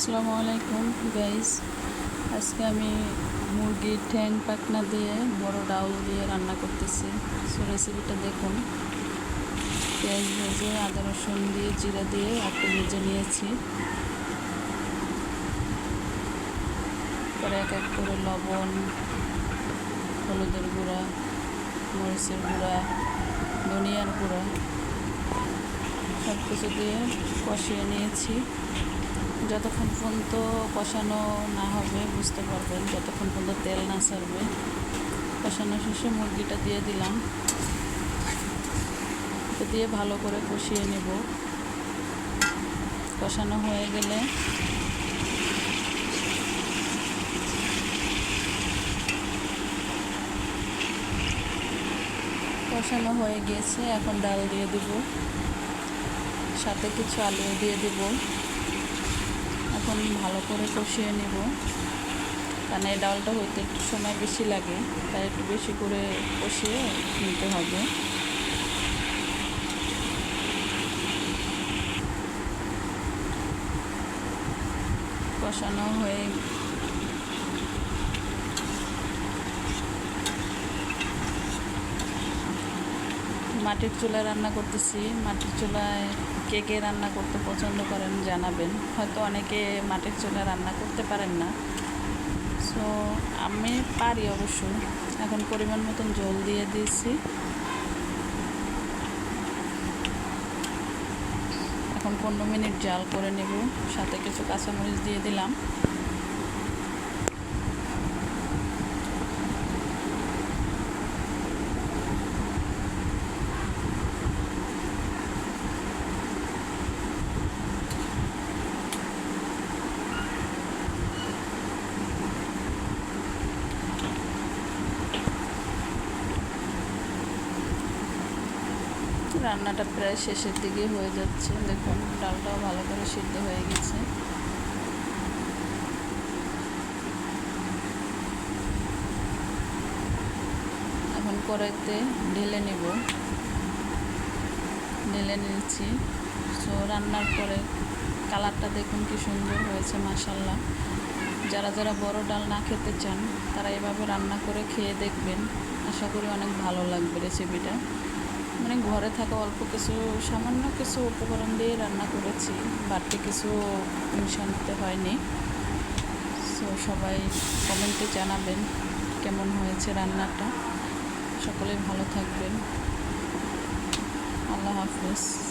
আসসালামু আলাইকুম গাইস আজকে আমি মুরগির ঠ্যাং পাকনা দিয়ে বড় ডাউল দিয়ে রান্না করতেছি। সো রেসিপিটা দেখুন। পেঁয়াজ ভেজে আদা রসুন দিয়ে জিরা দিয়ে একটু ভেজে নিয়েছি। পরে এক এক করে লবণ, হলুদের গুঁড়া, মরিচের গুঁড়া, ধনিয়ার গুঁড়া সব কিছু দিয়ে কষিয়ে নিয়েছি। যতক্ষণ পর্যন্ত কষানো না হবে, বুঝতে পারবেন, যতক্ষণ পর্যন্ত তেল না ছাড়বে। কষানো শেষে মুরগিটা দিয়ে দিলাম। দিয়ে ভালো করে কষিয়ে নেব। কষানো হয়ে গেলে কষানো হয়ে গিয়েছে। এখন ডাল দিয়ে দেব। সাথে কিছু আলু দিয়ে দেব। এখন ভালো করে কষিয়ে নেব। কারণ এই ডালটা হইতে একটু সময় বেশি লাগে, তাই একটু বেশি করে কষিয়ে নিতে হবে। কষানো হয়ে মাটির চুলায় রান্না করতেছি। মাটির চুলায় কে কে রান্না করতে পছন্দ করেন জানাবেন। হয়তো অনেকে মাটির চুলায় রান্না করতে পারেন না। সো আমি পারি অবশ্য। এখন পরিমাণ মতন জল দিয়ে দিয়েছি। এখন পনেরো মিনিট জাল করে নেব। সাথে কিছু কাঁচামরিচ দিয়ে দিলাম। রান্নাটা প্রায় শেষের দিকে হয়ে যাচ্ছে। দেখুন, ডালটাও ভালো করে সিদ্ধ হয়ে গেছে। এখন কড়াইতে ঢেলে নেব। ঢেলে নিয়েছি। সো রান্নার পরে কালারটা দেখুন কি সুন্দর হয়েছে মাসাল্লাহ যারা যারা বড় ডাল না খেতে চান, তারা এভাবে রান্না করে খেয়ে দেখবেন। আশা করি অনেক ভালো লাগবে রেসিপিটা। মানে ঘরে থাকা অল্প কিছু, সামান্য কিছু উপকরণ দিয়ে রান্না করেছি, বাড়তি কিছু মিশাতে হয়নি। সো সবাই কমেন্টে জানাবেন কেমন হয়েছে রান্নাটা। সকলে ভালো থাকবেন। আল্লাহ হাফিজ।